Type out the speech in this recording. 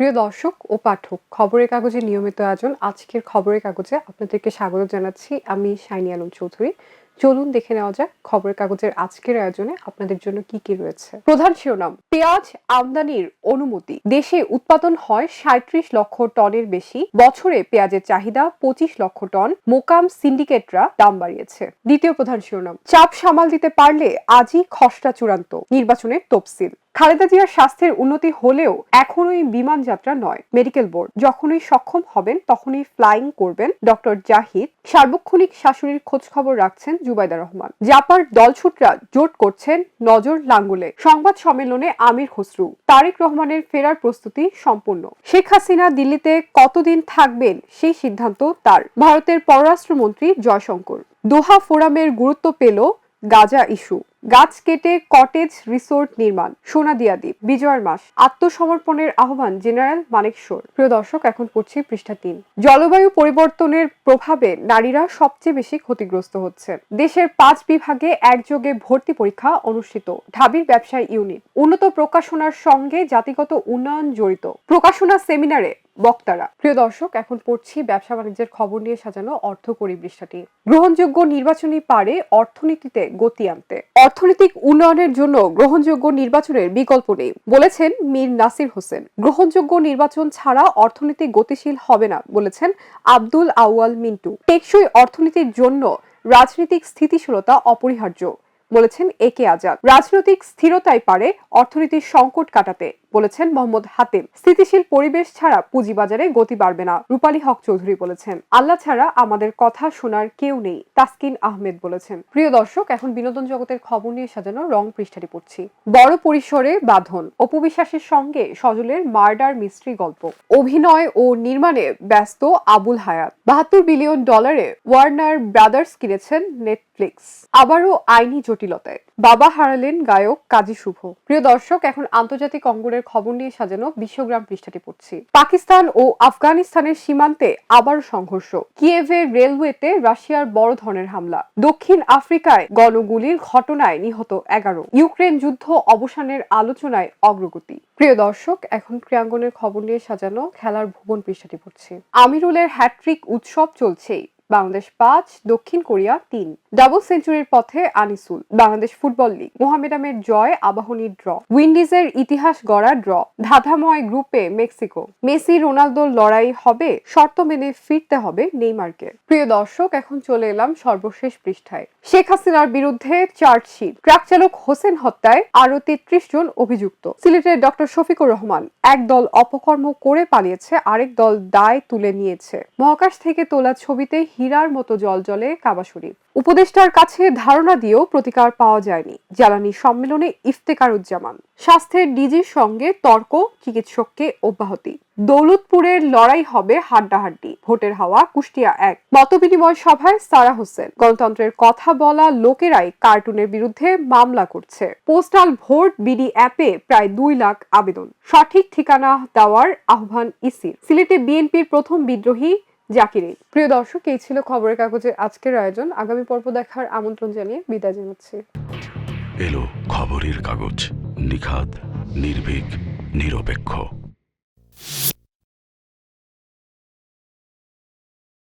প্রিয় দর্শক ও পাঠক, খবরের কাগজে নিয়মিত আয়োজন, আজকের খবরের কাগজে আপনাদেরকে স্বাগত জানাচ্ছি। আমি শাইনি আলম চৌধুরী। চলুন দেখে নেওয়া যাক খবরের কাগজের আজকের আয়োজনে আপনাদের জন্য কি কি রয়েছে। প্রধান শিরোনাম, পেঁয়াজ আমদানির অনুমতি। দেশে উৎপাদন হয় সাঁত্রিশ লক্ষ টনের বেশি, বছরে পেঁয়াজের চাহিদা পঁচিশ লক্ষ টন, মোকাম সিন্ডিকেটরা দাম বাড়িয়েছে। দ্বিতীয় প্রধান শিরোনাম, চাপ সামাল দিতে পারলে আজই খসড়া চূড়ান্ত, নির্বাচনের তফসিল। খালেদা জিয়ার স্বাস্থ্যের উন্নতি হলেও এখনোই বিমান যাত্রা নয় মেডিকেল বোর্ড যখনই সক্ষম হবেন, তখনই ফ্লাইং করবেন ডক্টর জাহিদ। সার্বক্ষণিক শাশুড়ির খোঁজ খবর রাখছেন জুবাইদা রহমান। জাপার দলছুটরা জোট করছেন নজর লাঙ্গুলে। সংবাদ সম্মেলনে আমির খসরু। তারেক রহমানের ফেরার প্রস্তুতি সম্পূর্ণ। শেখ হাসিনা দিল্লিতে কতদিন থাকবেন সেই সিদ্ধান্ত তার। ভারতের পররাষ্ট্রমন্ত্রী জয়শঙ্কর। দোহা ফোরামের গুরুত্ব পেল গাজা ইস্যু। গাছ কেটে কটেজ রিসোর্ট নির্মাণ সোনাদিয়া দ্বীপ, বিজয়ের মাস, আত্মসমর্পণের আহ্বান জেনারেল মানেকশোর প্রিয় দর্শক, এখন পড়ছি পৃষ্ঠা তিন। জলবায়ু পরিবর্তনের প্রভাবে নারীরা সবচেয়ে বেশি ক্ষতিগ্রস্ত হচ্ছে দেশের পাঁচ বিভাগে একযোগে ভর্তি পরীক্ষা অনুষ্ঠিত, ঢাবির ব্যবসায় ইউনিট। উন্নত প্রকাশনার সঙ্গে জাতিগত উন্নয়ন জড়িত। প্রকাশনা সেমিনারে বক্তারা। প্রিয় দর্শক, এখন পড়ছি ব্যবসা বাণিজ্যের খবর নিয়ে সাজানো অর্থকরী পৃষ্ঠাটি গ্রহণযোগ্য নির্বাচনী পারে অর্থনীতিতে গতি আনতে। অর্থনৈতিক উন্নয়নের জন্য গ্রহণযোগ্য নির্বাচনের বিকল্প নেই, বলেছেন মীর নাসির হোসেন। গ্রহণযোগ্য নির্বাচন ছাড়া অর্থনীতি গতিশীল হবে না, বলেছেন আব্দুল আউয়াল মিন্টু। টেকসই অর্থনীতির জন্য রাজনৈতিক স্থিতিশীলতা অপরিহার্য, বলেছেন এ কে আজাদ। রাজনৈতিক স্থিরতাই পারে অর্থনীতির সংকট কাটাতে। বলেছেন মোহাম্মদ হাতিম। স্থিতিশীল পরিবেশ ছাড়া পুঁজিবাজারে গতি বাড়বে না, রূপালী হক চৌধুরী বলেছেন। আল্লাহ ছাড়া আমাদের কথা শোনার কেউ নেই, তাসকিন আহমেদ বলেছেন। প্রিয় দর্শক, এখন বিনোদন জগতের খবর নিয়ে সাজানো রং পৃষ্ঠাটি পড়ছি। বড় পরিসরে বাঁধন অপবিশ্বাসের সঙ্গে সজলের মার্ডার মিস্ট্রি গল্প। অভিনয় ও নির্মাণে ব্যস্ত আবুল হায়াত। বাহাত্তর বিলিয়ন ডলারে ওয়ার্নার ব্রাদার্স কিনেছেন নেটফ্লিক্স। আবারও আইনি জটিলতায়। বাবা হারালেন গায়ক কাজী শুভ। প্রিয় দর্শক, এখন আন্তর্জাতিক অঙ্গনের খবর নিয়ে সাজানো বিশ্বগ্রাম পৃষ্ঠাটি পড়ছি। পাকিস্তান ও আফগানিস্তানের সীমান্তে আবার সংঘর্ষ। কিয়েভের রেলওয়েতে রাশিয়ার বড় ধরনের হামলা। দক্ষিণ আফ্রিকায় গণগুলির ঘটনায় নিহত এগারো। ইউক্রেন যুদ্ধ অবসানের আলোচনায় অগ্রগতি। প্রিয় দর্শক, এখন ক্রিয়াঙ্গনের খবর নিয়ে সাজানো খেলার ভুবন পৃষ্ঠাটি পড়ছি। আমিরুলের হ্যাট্রিক উৎসব চলছেই। বাংলাদেশ পাঁচ, দক্ষিণ কোরিয়া তিন। ডাবল সেঞ্চুরির পথে আনিসুল, বাংলাদেশ ফুটবল লিগ। মোহামেডামের জয় আবাহনীর ড্র। উইন্ডিজের ইতিহাস গড়া ড্র। ধাঁধাময় গ্রুপে মেক্সিকো। মেসি রোনালদোর লড়াই হবে, শর্ত মেনে ফিরতে হবে নেইমারকে। প্রিয় দর্শক, এখন চলে এলাম সর্বশেষ পৃষ্ঠায়। শেখ হাসিনার বিরুদ্ধে চার্জশিট। ট্রাক চালক হোসেন হত্যায় আরও তেত্রিশ জন অভিযুক্ত। সিলেটের ডক্টর শফিকুর রহমান এক দল অপকর্ম করে পালিয়েছে, আরেক দল দায় তুলে নিয়েছে। মহাকাশ থেকে তোলা ছবিতে হীরার মতো জল জলে কাবা শরীফ উপদেষ্টার কাছে ধারণা দিয়েও প্রতিকার পাওয়া যায়নি, জ্বালানি সম্মেলনে ইফতেকারুজ্জামান। স্বাস্থ্যের ডিজির সঙ্গে তর্ক, চিকিৎসককে অব্যাহতি। দৌলতপুরের লড়াই হবে হাড্ডাহাড্ডি, ভোটের হাওয়া কুষ্টিয়া এক। মতবিনিময় সভায় সারা হোসেন। গণতন্ত্রের কথা বলা লোকেরাই কার্টুনের বিরুদ্ধে মামলা করছে। পোস্টাল ভোট বিডি অ্যাপে প্রায় দুই লাখ আবেদন। সঠিক ঠিকানা দেওয়ার আহ্বান ইসির। সিলেটে বিএনপির প্রথম বিদ্রোহী জাকিরে প্রিয় দর্শক, এই ছিল খবরের কাগজের আজকের আয়োজন। আগামী পর্ব দেখার আমন্ত্রণ জানিয়ে বিদায় জানাচ্ছি। এলো খবরের কাগজ, নিখাদ, নির্ভীক, নিরপেক্ষ।